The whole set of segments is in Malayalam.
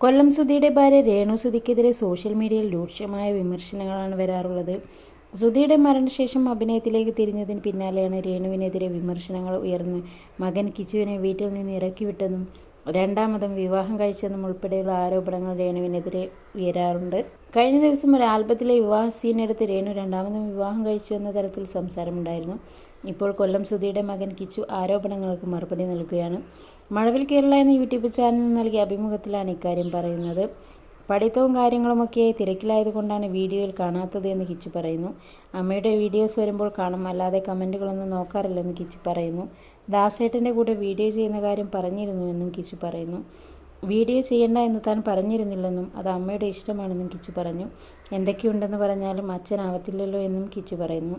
കൊല്ലം സുധിയുടെ ഭാര്യ രേണു സുധിക്കെതിരെ സോഷ്യൽ മീഡിയയിൽ രൂക്ഷമായ വിമർശനങ്ങളാണ് വരാറുള്ളത്. സുധിയുടെ മരണശേഷം അഭിനയത്തിലേക്ക് തിരിഞ്ഞതിന് പിന്നാലെയാണ് രേണുവിനെതിരെ വിമർശനങ്ങൾ ഉയർന്ന് മകൻ കിച്ചുവിനെ വീട്ടിൽ നിന്ന് ഇറക്കിവിട്ടെന്നും രണ്ടാമതും വിവാഹം കഴിച്ചെന്നും ഉൾപ്പെടെയുള്ള ആരോപണങ്ങൾ രേണുവിനെതിരെ ഉയരാറുണ്ട്. കഴിഞ്ഞ ദിവസം ഒരു ആൽബത്തിലെ വിവാഹ സീനെടുത്ത് രേണു രണ്ടാമതും വിവാഹം കഴിച്ചു എന്ന തരത്തിൽ സംസാരമുണ്ടായിരുന്നു. ഇപ്പോൾ കൊല്ലം സുധിയുടെ മകൻ കിച്ചു ആരോപണങ്ങൾക്ക് മറുപടി നൽകുകയാണ്. മഴവിൽ കേരള എന്ന യൂട്യൂബ് ചാനലിന് നൽകിയ അഭിമുഖത്തിലാണ് ഇക്കാര്യം പറയുന്നത്. പഠിത്തവും കാര്യങ്ങളുമൊക്കെയായി തിരക്കിലായതുകൊണ്ടാണ് വീഡിയോയിൽ കാണാത്തത് എന്ന് കിച്ചു പറയുന്നു. അമ്മയുടെ വീഡിയോസ് വരുമ്പോൾ കാണും. അല്ലാതെ കമന്റുകളൊന്നും നോക്കാറില്ലെന്ന് കിച്ചു പറയുന്നു. ദാസേട്ടന്റെ കൂടെ വീഡിയോ ചെയ്യുന്ന കാര്യം പറഞ്ഞിരുന്നു എന്നും കിച്ചു പറയുന്നു. വീഡിയോ ചെയ്യണ്ട എന്ന് താൻ പറഞ്ഞിരുന്നില്ലെന്നും അത് അമ്മയുടെ ഇഷ്ടമാണെന്നും കിച്ചു പറഞ്ഞു. എന്തൊക്കെയുണ്ടെന്ന് പറഞ്ഞാലും അച്ഛനാവത്തില്ലല്ലോ എന്നും കിച്ചു പറയുന്നു.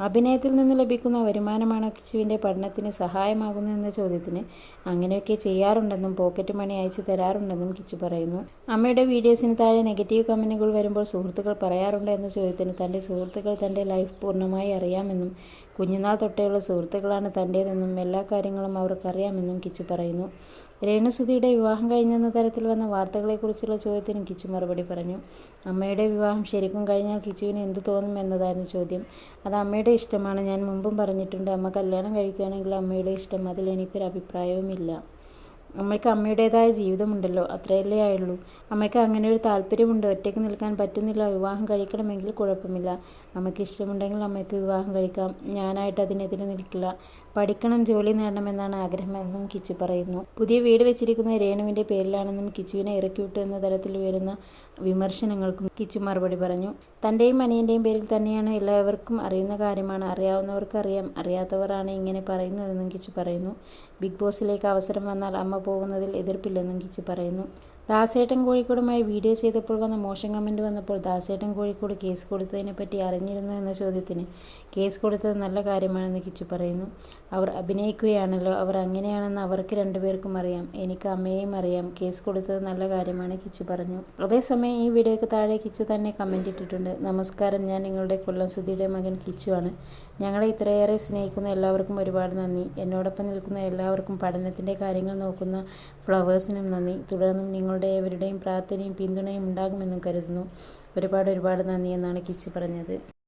അഭിനയത്തിൽ നിന്ന് ലഭിക്കുന്ന വരുമാനമാണ് കിച്ചുവിന്റെ പഠനത്തിന് സഹായമാകുന്നതെന്ന ചോദ്യത്തിന് അങ്ങനെയൊക്കെ ചെയ്യാറുണ്ടെന്നും പോക്കറ്റ് മണി അയച്ചു തരാറുണ്ടെന്നും കിച്ചു പറയുന്നു. അമ്മയുടെ വീഡിയോസിന് താഴെ നെഗറ്റീവ് കമന്റുകൾ വരുമ്പോൾ സുഹൃത്തുക്കൾ പറയാറുണ്ട് എന്ന ചോദ്യത്തിന് തന്റെ സുഹൃത്തുക്കൾ തന്റെ ലൈഫ് പൂർണമായി അറിയാമെന്നും കുഞ്ഞുനാൾ തൊട്ടേയുള്ള സുഹൃത്തുക്കളാണ് തന്റേതെന്നും എല്ലാ കാര്യങ്ങളും അവർക്കറിയാമെന്നും കിച്ചു പറയുന്നു. രേണുസുധിയുടെ വിവാഹം കഴിഞ്ഞെന്ന തരത്തിൽ വന്ന വാർത്തകളെക്കുറിച്ചുള്ള ചോദ്യത്തിന് കിച്ചു മറുപടി പറഞ്ഞു. അമ്മയുടെ വിവാഹം ശരിക്കും കഴിഞ്ഞാൽ കിച്ചുവിന് എന്ത് തോന്നും എന്നതായിരുന്നു ചോദ്യം. അത് അമ്മയുടെ ഇഷ്ടമാണ്. ഞാൻ മുമ്പും പറഞ്ഞിട്ടുണ്ട് അമ്മ കല്യാണം കഴിക്കുകയാണെങ്കിൽ അമ്മയുടെ ഇഷ്ടം. അതിൽ എനിക്കൊരു അഭിപ്രായവുമില്ല. അമ്മയ്ക്ക് അമ്മയുടേതായ ജീവിതമുണ്ടല്ലോ അത്രയല്ലേ ആയുള്ളൂ. അമ്മയ്ക്ക് അങ്ങനെ ഒരു താല്പര്യമുണ്ട്. ഒറ്റയ്ക്ക് നിൽക്കാൻ പറ്റുന്നില്ല. വിവാഹം കഴിക്കണമെങ്കിൽ കുഴപ്പമില്ല. അമ്മയ്ക്ക് ഇഷ്ടമുണ്ടെങ്കിൽ അമ്മയ്ക്ക് വിവാഹം കഴിക്കാം. ഞാനായിട്ട് അതിനെതിരെ നിൽക്കില്ല. പഠിക്കണം ജോലി നേടണമെന്നാണ് ആഗ്രഹമെന്നും കിച്ചു പറയുന്നു. പുതിയ വീട് വെച്ചിരിക്കുന്ന രേണുവിന്റെ പേരിലാണെന്നും കിച്ചുവിനെ ഇറക്കിവിട്ടു എന്ന തരത്തിൽ വരുന്ന വിമർശനങ്ങൾക്കും കിച്ചു മറുപടി പറഞ്ഞു. തന്റെയും അനിയന്റെയും പേരിൽ തന്നെയാണ് എല്ലാവർക്കും അറിയുന്ന കാര്യമാണ്. അറിയാവുന്നവർക്ക് അറിയാം അറിയാത്തവരാണ് ഇങ്ങനെ പറയുന്നതെന്നും കിച്ചു പറയുന്നു. ബിഗ് ബോസിലേക്ക് അവസരം വന്നാൽ അമ്മ പോകുന്നതിൽ എതിർപ്പില്ലെന്നും കിച്ചു പറയുന്നു. ദാസേട്ടൻ കോഴിക്കോടുമായി വീഡിയോ ചെയ്തപ്പോൾ വന്ന മോശം കമന്റ് വന്നപ്പോൾ ദാസേട്ടൻ കോഴിക്കോട് കേസ് കൊടുത്തതിനെ പറ്റി അറിഞ്ഞിരുന്നു എന്ന ചോദ്യത്തിന്. കേസ് കൊടുത്തത് നല്ല കാര്യമാണെന്ന് കിച്ചു പറയുന്നു. അവർ അഭിനയിക്കുകയാണല്ലോ. അവർ അങ്ങനെയാണെന്ന് അവർക്ക് രണ്ടുപേർക്കും അറിയാം. എനിക്ക് അമ്മയെയും അറിയാം. കേസ് കൊടുത്തത് നല്ല കാര്യമാണ് കിച്ചു പറഞ്ഞു. അതേസമയം ഈ വീഡിയോയ്ക്ക് താഴെ കിച്ചു തന്നെ കമന്റ് ഇട്ടിട്ടുണ്ട്. നമസ്കാരം. ഞാൻ നിങ്ങളുടെ കൊല്ലം സുധിയുടെ മകൻ കിച്ചുവാണ് ഞങ്ങളെ ഇത്രയേറെ സ്നേഹിക്കുന്ന എല്ലാവർക്കും ഒരുപാട് നന്ദി. എന്നോടൊപ്പം നിൽക്കുന്ന എല്ലാവർക്കും പഠനത്തിന്റെ കാര്യങ്ങൾ നോക്കുന്ന ഫ്ലവേഴ്സിനും നന്ദി. തുടർന്നും നിങ്ങളുടെ ഏവരുടെയും പ്രാർത്ഥനയും പിന്തുണയും ഉണ്ടാകുമെന്നും കരുതുന്നു. ഒരുപാട് ഒരുപാട് നന്ദി എന്നാണ് കിച്ചു പറഞ്ഞത്.